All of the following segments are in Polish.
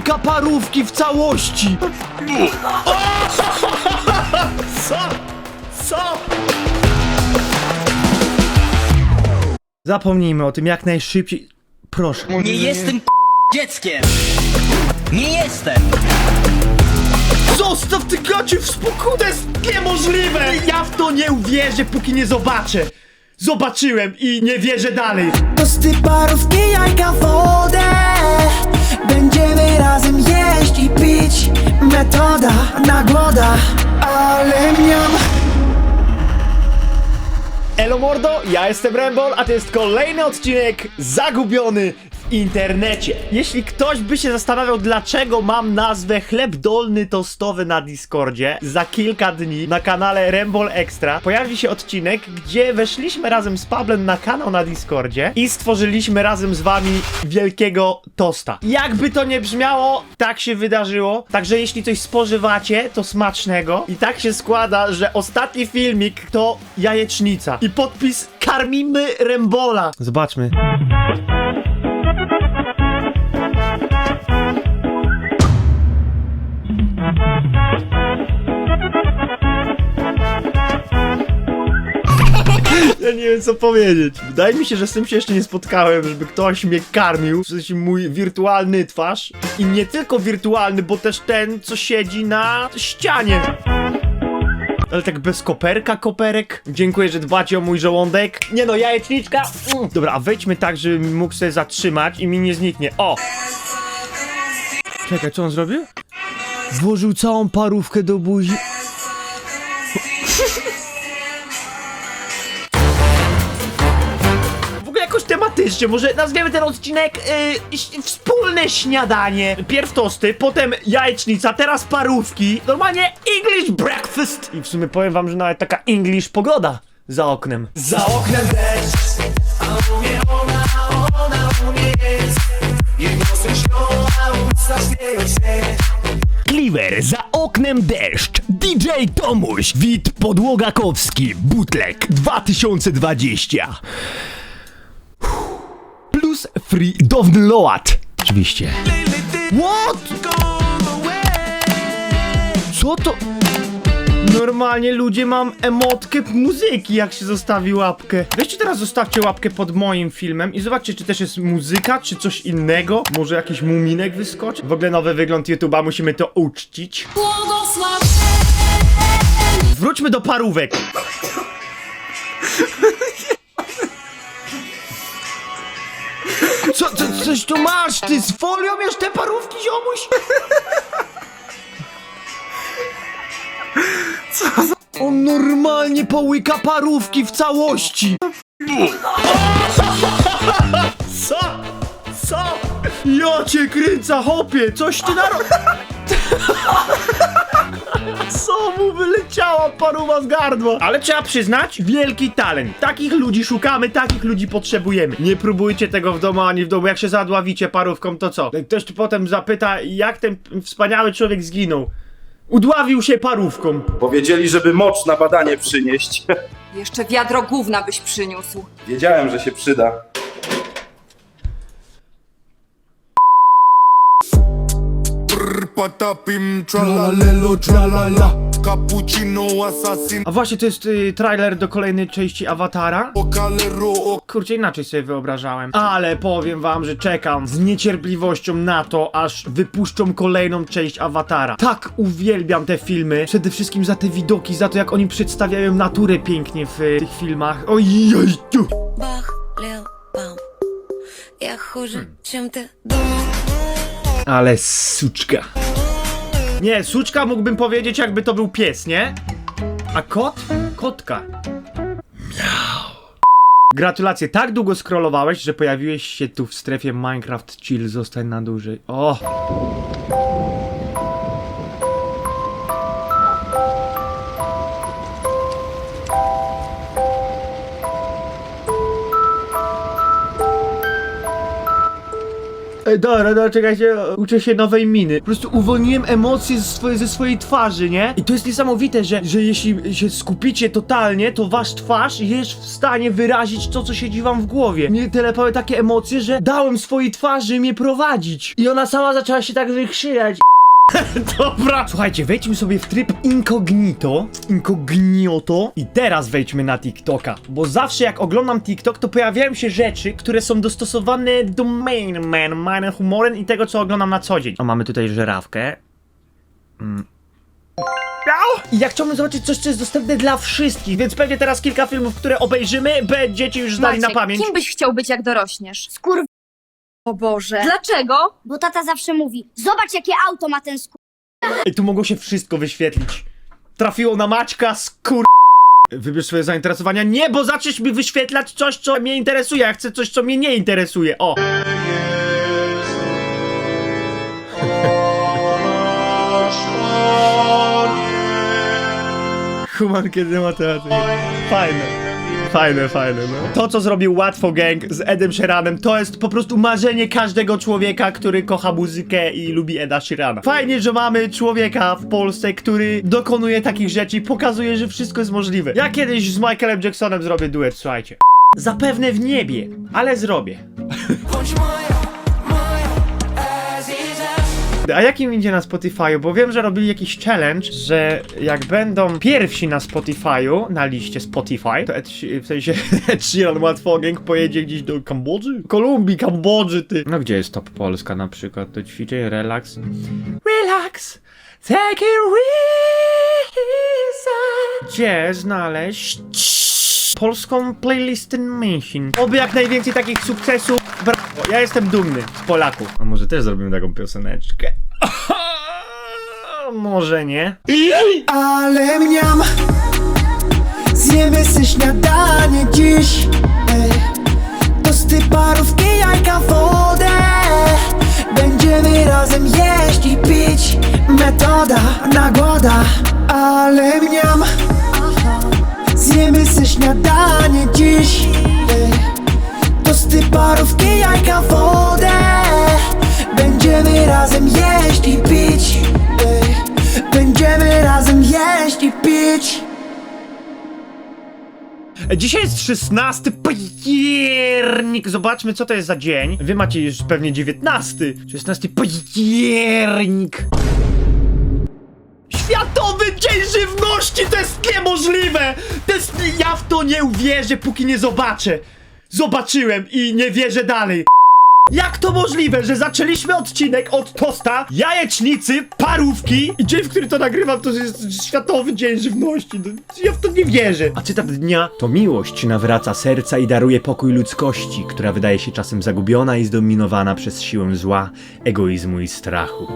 połyka parówki w całości! Co? Co? Zapomnijmy o tym jak najszybciej. Proszę. Nie jestem dzieckiem! Nie jestem! Zostaw ty gacie w spokoju, to jest niemożliwe! Ja w to nie uwierzę, póki nie zobaczę. Zobaczyłem i nie wierzę dalej. Tosty, parówki, jajka, wodę Będziemy razem jeść i pić. Metoda, nagłoda Ale miam. Elo mordo, ja jestem Rembol, a to jest kolejny odcinek Zagubiony internecie. Jeśli ktoś by się zastanawiał, dlaczego mam nazwę chleb dolny tostowy na Discordzie, za kilka dni na kanale Rembol Extra pojawi się odcinek, gdzie weszliśmy razem z Pablem na kanał na Discordzie i stworzyliśmy razem z wami wielkiego tosta. Jakby to nie brzmiało, tak się wydarzyło. Także jeśli coś spożywacie, to smacznego. I tak się składa, że ostatni filmik to jajecznica. I podpis karmimy Rembola. Zobaczmy. Ja nie wiem co powiedzieć. Wydaje mi się, że z tym się jeszcze nie spotkałem, żeby ktoś mnie karmił. W sensie mój wirtualny twarz. I nie tylko wirtualny, bo też ten, co siedzi na ścianie. Ale tak bez koperka, koperek. Dziękuję, że dbacie o mój żołądek. Nie no, jajeczniczka. Mm. Dobra, a wejdźmy tak, żebym mógł sobie zatrzymać i mi nie zniknie. O! Czekaj, co on zrobił? Włożył całą parówkę do buzi. Tematycznie, może nazwiemy ten odcinek yy, ś- wspólne śniadanie. Pierw tosty, potem jajecznica, teraz parówki. Normalnie English breakfast. I w sumie powiem wam, że nawet taka English pogoda za oknem. Za oknem deszcz, a mówię ona, ona u mnie jest. Jej głosy śpiewa, usta śmieją się. Cleaver, za oknem deszcz, DJ Tomuś, Wit Podłogakowski, Butlek 2020 free download. Oczywiście. What? Co to? Normalnie ludzie mam emotkę muzyki, jak się zostawi łapkę. Weźcie teraz zostawcie łapkę pod moim filmem i zobaczcie, czy też jest muzyka, czy coś innego. Może jakiś muminek wyskoczy? W ogóle nowy wygląd YouTube'a, musimy to uczcić. Wróćmy do parówek. Co, co, coś tu masz? Ty z folią już te parówki, ziomuś? Co za... On normalnie połyka parówki w całości. Co? Co? Ja cię kręcę, hopie! Coś ty naro... Co mu wyleciała paruwa z gardła? Ale trzeba przyznać, wielki talent. Takich ludzi szukamy, takich ludzi potrzebujemy. Nie próbujcie tego w domu ani w domu. Jak się zadławicie parówką, to co? Ktoś tu potem zapyta, jak ten wspaniały człowiek zginął. Udławił się parówką. Powiedzieli, żeby mocz na badanie przynieść. Jeszcze wiadro gówna byś przyniósł. Wiedziałem, że się przyda. Patapim, tralalelo, tralala Cappuccino, assassin, A właśnie to jest y, trailer do kolejnej części Awatara. calero, o Kurczę, inaczej sobie wyobrażałem. Ale powiem wam, że czekam z niecierpliwością na to, aż wypuszczą kolejną część Awatara. Tak uwielbiam te filmy. Przede wszystkim za te widoki, za to jak oni przedstawiają naturę pięknie w y, tych filmach. Ojej, tu. Бах, Лил, бам. Я хуже, чем ты думал. ale suczka. Nie, suczka mógłbym powiedzieć, jakby to był pies, nie? A kot? Kotka. Miau. Gratulacje, tak długo scrollowałeś, że pojawiłeś się tu w strefie Minecraft Chill, zostań na dłużej. O! Ej, dobra, dobra, czekajcie, uczę się nowej miny. Po prostu uwolniłem emocje ze swojej, ze swojej twarzy, nie? I to jest niesamowite, że, że jeśli się skupicie totalnie, to wasz twarz jest w stanie wyrazić to, co siedzi wam w głowie. Mnie telepały takie emocje, że dałem swojej twarzy mnie prowadzić. I ona sama zaczęła się tak wykrzyjać. Dobra. Słuchajcie, wejdźmy sobie w tryb incognito. Incognito. I teraz wejdźmy na TikToka. Bo zawsze jak oglądam TikTok, to pojawiają się rzeczy, które są dostosowane do main man, main humorem i tego, co oglądam na co dzień. A mamy tutaj żerawkę. Mm. I ja chciałbym zobaczyć coś, co jest dostępne dla wszystkich, więc pewnie teraz kilka filmów, które obejrzymy, będziecie już znali na Maciek, pamięć. kim byś chciał być, jak dorośniesz? Skur... O Boże. Dlaczego? Bo tata zawsze mówi, zobacz jakie auto ma ten skur... Ej, tu mogło się wszystko wyświetlić. Trafiło na Maćka, skur... Wybierz swoje zainteresowania. Nie, bo zaczniesz mi wyświetlać coś, co mnie interesuje. Ja chcę coś, co mnie nie interesuje. O! Human kiedy matematyki. Fajne. Fajne, fajne, no. To, co zrobił Łatwo Gang z Edem Sheeranem, to jest po prostu marzenie każdego człowieka, który kocha muzykę i lubi Eda Sheerana. Fajnie, że mamy człowieka w Polsce, który dokonuje takich rzeczy i pokazuje, że wszystko jest możliwe. Ja kiedyś z Michaelem Jacksonem zrobię duet, słuchajcie. Zapewne w niebie, ale zrobię. A jakim idzie na Spotify'u? Bo wiem, że robili jakiś challenge, że jak będą pierwsi na Spotify'u, na liście Spotify, to Ed, w sensie Ed Sheeran łatwo pojedzie gdzieś do Kambodży? Kolumbii, Kambodży, ty. No gdzie jest Top Polska na przykład? To ćwiczeń, relax. Relax, take it easy. Gdzie znaleźć polską playlistę męsin? Oby jak najwięcej takich sukcesów. Brawo, ja jestem dumny z Polaków. A może też zrobimy taką pioseneczkę? Może nie. Ale mniam Zjemy se śniadanie dziś Ej. Tosty, parówki, jajka, wodę Będziemy razem jeść i pić Metoda, nagoda Ale mniam Zjemy se śniadanie dziś Ej. Tosty, parówki, jajka, wodę Będziemy razem jeść jeść i pić Dzisiaj jest 16 październik. Zobaczmy, co to jest za dzień. Wy macie już pewnie 19. 16 październik. Światowy Dzień Żywności! To jest niemożliwe! To jest... Ja w to nie uwierzę, póki nie zobaczę. Zobaczyłem i nie wierzę dalej. Jak to możliwe, że zaczęliśmy odcinek od tosta, jajecznicy, parówki i dzień, w który to nagrywam, to jest Światowy Dzień Żywności. No, Ja w to nie wierzę. A cytat dnia to miłość nawraca serca i daruje pokój ludzkości, która wydaje się czasem zagubiona i zdominowana przez siłę zła, egoizmu i strachu.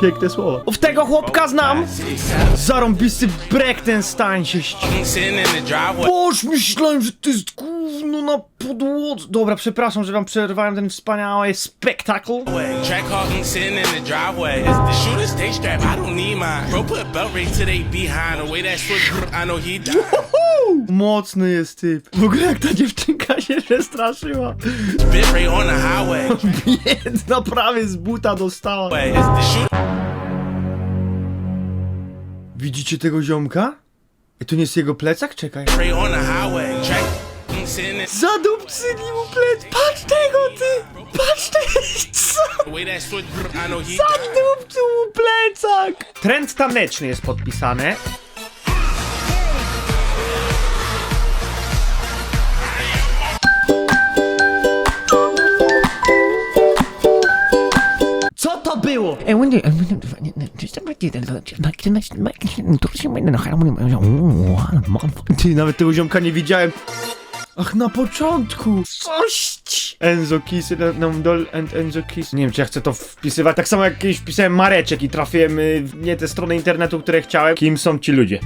Piękne słowa. W tego chłopka znam! Zarąbisty Brechtenstein się ści- Boż, myślałem, że to jest gówno na podłodze. Dobra, przepraszam, że wam przerwałem ten wspaniały spektakl. Mocny jest typ. W ogóle jak ta dziewczynka się przestraszyła. Spit right on the highway. Biedna prawie z buta dostała. Widzicie tego ziomka? Ej, to nie jest jego plecak? Czekaj. Zadupcyli mu plec. Patrz tego, ty! Patrz tego! Co? the way that switch, I know he died. Zadupczył mu plecak! Trend taneczny jest podpisany. Co to było? Ty, nawet tego ziomka nie widziałem. Ach, na początku! Coś! Enzo Kiss, no, Dol and Enzo Kiss. Nie wiem, czy ja chcę to wpisywać. Tak samo jak kiedyś wpisałem Mareczek i trafiłem y, w nie te strony internetu, które chciałem. Kim są ci ludzie?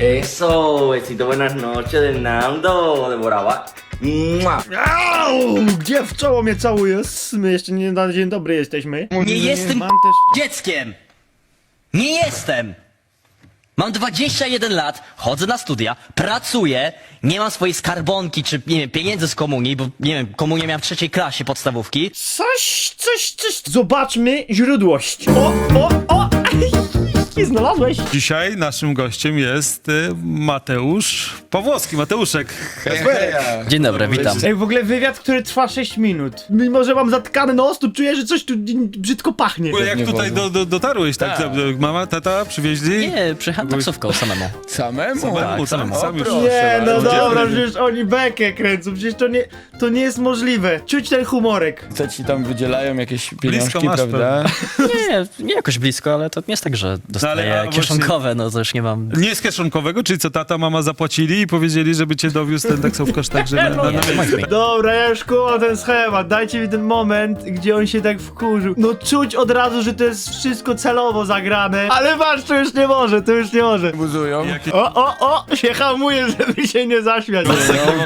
Eso, besito, buenas noches, Hernando, de Boragua. ¡Mua! Au! Gdzie w czoło mnie całuje? My jeszcze nie na dzień dobry jesteśmy. Nie jestem Mam też... dzieckiem. Nie jestem. Mam 21 lat, chodzę na studia, pracuję, nie mam swojej skarbonki czy nie wiem, pieniędzy z komunii, bo nie wiem, komunię miałem w trzeciej klasie podstawówki. Coś, coś, coś. Zobaczmy źródłość. O, o, o! I znalazłeś. Dzisiaj naszym gościem jest y, Mateusz Pawłowski, Mateuszek. Dzień dobry, witam. Ej, w ogóle wywiad, który trwa 6 minut. Mimo, że mam zatkany nos, to czuję, że coś tu brzydko pachnie. Bo jak tutaj do, do, dotarłeś, tak? Mama, tata przywieźli? Nie, przyjechałem taksówką samemu. Samemu? Samemu, sam, sam już. Nie, no dobra, przecież oni bekę kręcą, przecież to nie, to nie jest możliwe. Czuć ten humorek. Co ci tam wydzielają jakieś pieniążki, masz prawda? Nie, nie jakoś blisko, ale to nie jest tak, że dostaję ale, kieszonkowe, no to już nie mam... Nie z kieszonkowego, czyli co tata, mama zapłacili i powiedzieli, żeby cię dowiózł ten taksówkarz także na, na, na miejsce. Dobra, ja już kumam ten schemat, dajcie mi ten moment, gdzie on się tak wkurzył. No czuć od razu, że to jest wszystko celowo zagrane, ale patrz, to już nie może, to już nie może. Buzują. Jakie O, o, o, się hamuje, żeby się nie zaśmiać.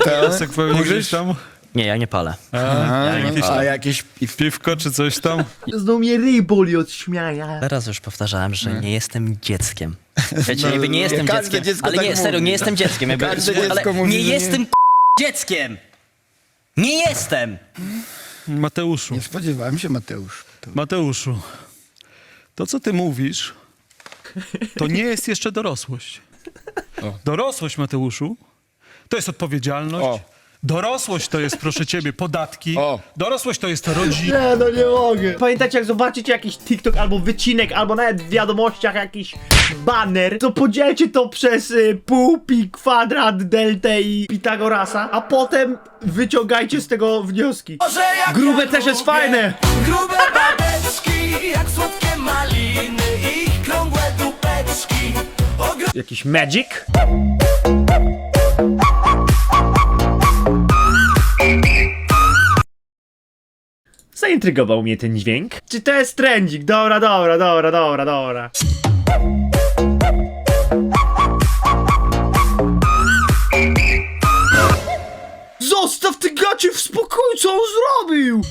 piasek pewnie gdzieś tam? Nie, ja nie palę. Aha, jakieś a jakieś... Piwko czy coś tam? Znowu mnie ryj boli od śmiania. Teraz już powtarzałem, że nie jestem dzieckiem. Wiecie, jakby nie jestem każde dzieckiem. dziecko ale tak nie, serio, mówi. nie jestem dzieckiem. Jakby, Każde ale dziecko mówi, nie że nie- jestem dzieckiem! Nie jestem! Mateuszu, Nie spodziewałem się, Mateusz. To... Mateuszu, to co ty mówisz, to nie jest jeszcze dorosłość. O. Dorosłość, Mateuszu, to jest odpowiedzialność. O. Dorosłość to jest, proszę ciebie, podatki. O. Dorosłość to jest rodzina. Nie, no nie mogę. Pamiętajcie, jak zobaczycie jakiś TikTok albo wycinek, albo nawet w wiadomościach jakiś banner, to podzielcie to przez y, pół, pi, kwadrat, deltę i Pitagorasa, a potem wyciągajcie z tego wnioski. Grube też jest fajne. Grube babeczki, jak słodkie maliny Ich krągłe dupeczki Jakiś magic? Zaintrygował mnie ten dźwięk. Czy to jest trendzik? Dobra, dobra, dobra, dobra, dobra. Zostaw ty gacie w spokoju, co on zrobił?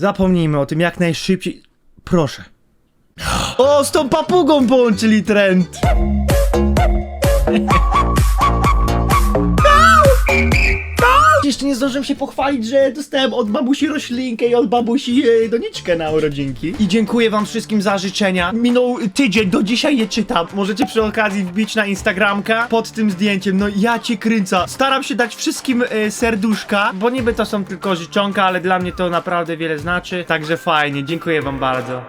Zapomnijmy o tym jak najszybciej. Proszę. O, z tą papugą połączyli trend. Jeszcze nie zdążyłem się pochwalić, że dostałem od babusi roślinkę i od babusi e, doniczkę na urodzinki. I dziękuję wam wszystkim za życzenia. Minął tydzień, do dzisiaj je czytam. Możecie przy okazji wbić na Instagramka pod tym zdjęciem. No ja cię kręcę. Staram się dać wszystkim e, serduszka, bo niby to są tylko życzonka, ale dla mnie to naprawdę wiele znaczy. Także fajnie, dziękuję wam bardzo.